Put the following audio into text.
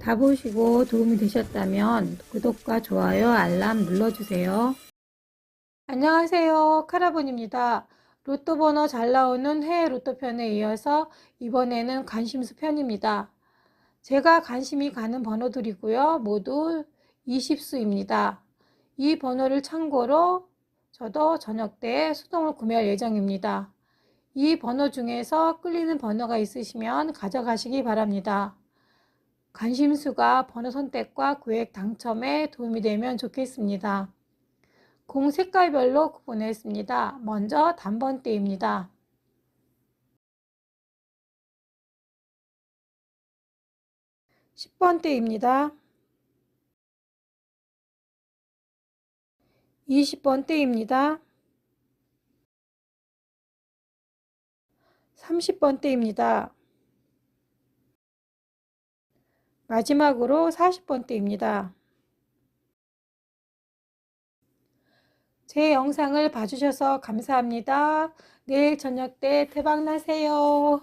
다 보시고 도움이 되셨다면 구독과 좋아요, 알람 눌러주세요. 안녕하세요. 카라본입니다. 로또 번호 잘 나오는 해외 로또 편에 이어서 이번에는 관심수 편입니다. 제가 관심이 가는 번호들이고요. 모두 20수입니다. 이 번호를 참고로 저도 저녁 때 수동을 구매할 예정입니다. 이 번호 중에서 끌리는 번호가 있으시면 가져가시기 바랍니다. 관심수가 번호 선택과 구획 당첨에 도움이 되면 좋겠습니다. 공 색깔별로 구분했습니다. 먼저 단번대입니다. 10번대입니다. 20번대입니다. 30번대입니다. 마지막으로 40번대입니다. 제 영상을 봐주셔서 감사합니다. 내일 저녁 때 대박 나세요.